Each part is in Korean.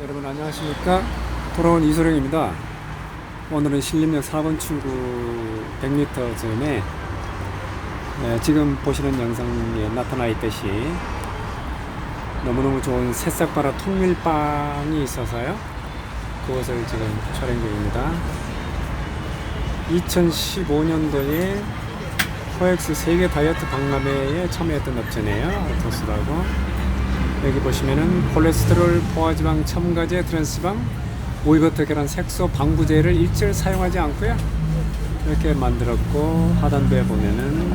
여러분 안녕하십니까? 돌아온 이소룡입니다. 오늘은 신림역 4번 출구 100m 전에 네, 지금 보시는 영상에 나타나 있듯이 너무너무 좋은 새싹바라 통밀빵이 있어서요. 그것을 지금 촬영 중입니다. 2015년도에 코엑스 세계 다이어트 박람회에 참여했던 업체네요. 아르토스라고 여기 보시면은 콜레스테롤, 포화지방, 첨가제, 트랜스방, 오이버터 계란, 색소, 방부제를 일절 사용하지 않고요. 이렇게 만들었고 하단부에 보면은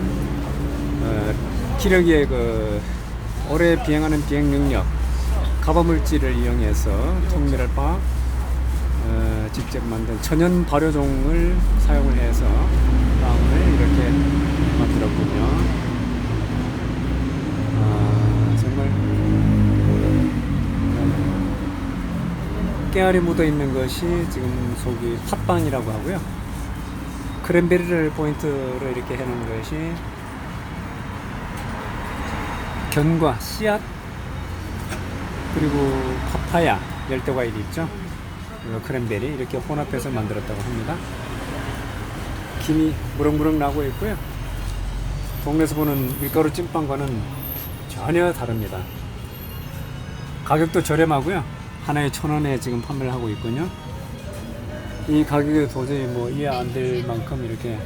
어, 기러기의 그 오래 비행하는 비행 능력, 가바 물질을 이용해서 통밀을 바 어, 직접 만든 천연 발효종을 사용을 해서 빵을 이렇게 만들었군요. 깨알이 묻어 있는 것이 지금 속이 팥빵이라고 하고요. 크랜베리를 포인트로 이렇게 해놓은 것이 견과, 씨앗, 그리고 파파야, 열대과일이 있죠. 그리고 크랜베리 이렇게 혼합해서 만들었다고 합니다. 김이 무럭무럭 나고 있고요. 동네에서 보는 밀가루 찐빵과는 전혀 다릅니다. 가격도 저렴하고요. 하나에 천 원에 지금 판매를 하고 있군요. 이 가격에 도저히 뭐 이해 안 될 만큼 이렇게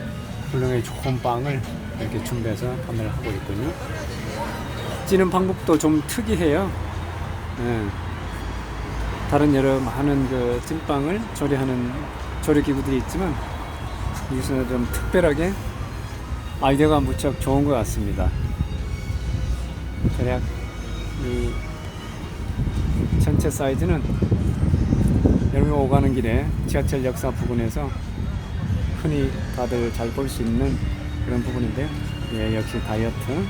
훌륭하게 좋은 빵을 이렇게 준비해서 판매를 하고 있군요. 찌는 방법도 좀 특이해요. 예. 다른 여러 많은 그 찐빵을 조리하는 조리 기구들이 있지만 이것은 좀 특별하게 아이디어가 무척 좋은 것 같습니다. 대략 이 전체 사이즈는 여러분이 오가는 길에 지하철 역사 부근에서 흔히 다들 잘 볼 수 있는 그런 부분인데요. 예, 역시 다이어트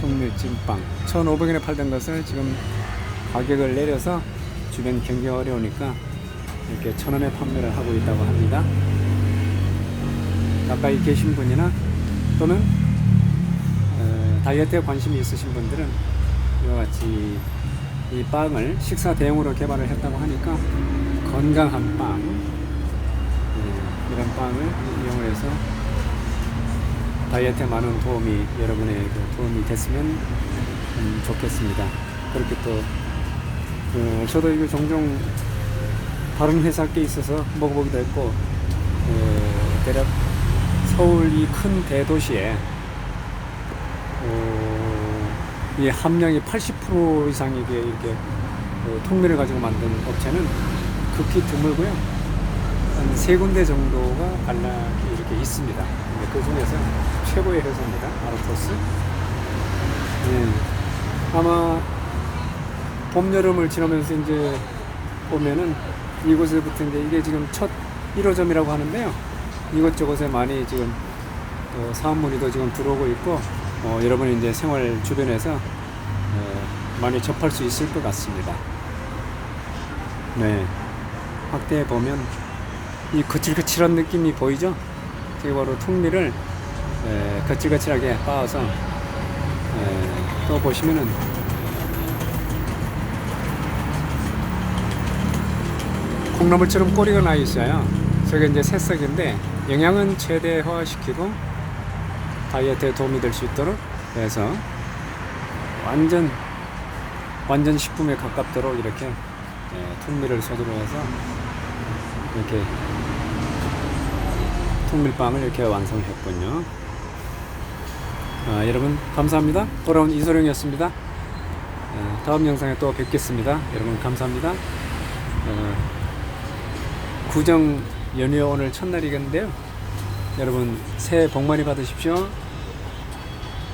통밀찐빵 1,500원에 팔던 것을 지금 가격을 내려서 주변 경기가 어려우니까 이렇게 천 원에 판매를 하고 있다고 합니다. 가까이 계신 분이나 또는 어, 다이어트에 관심이 있으신 분들은 이와 같이 이 빵을 식사 대용으로 개발을 했다고 하니까 건강한 빵 예, 이런 빵을 이용해서 다이어트에 많은 도움이 여러분의 그 도움이 됐으면 음, 좋겠습니다. 그렇게 또 어, 저도 이거 종종 다른 회사 께 있어서 먹어보기도 했고 어, 대략 서울 이 큰 대도시에 어, 이 함량이 80% 이상이 이게 이렇게 어, 통밀을 가지고 만든 업체는 극히 드물고요. 한 세 군데 정도가 간략히 이렇게 있습니다. 근데 그 중에서 최고의 회사입니다. 아르토스. 네. 아마 봄, 여름을 지나면서 이제 보면은 이곳에부터 이제 이게 지금 첫 1호점이라고 하는데요. 이곳저곳에 많이 지금 어, 사업 문의도 지금 들어오고 있고 어, 여러분이 이제 생활 주변에서 어, 많이 접할 수 있을 것 같습니다. 네, 확대해 보면 이 거칠거칠한 느낌이 보이죠? 이게 바로 통밀을 에, 거칠거칠하게 빻아서 에, 또 보시면은 콩나물처럼 꼬리가 나 있어요. 저게 이제 새싹인데 영양은 최대화시키고 다이어트에 도움이 될 수 있도록 해서 완전 완전 식품에 가깝도록 이렇게 예, 통밀을 소재로 해서 이렇게 통밀빵을 이렇게 완성했군요. 아, 여러분 감사합니다. 돌아온 이소룡이었습니다. 아, 다음 영상에 또 뵙겠습니다. 여러분 감사합니다. 어, 구정 연휴 오늘 첫날이겠는데요. 여러분 새해 복 많이 받으십시오.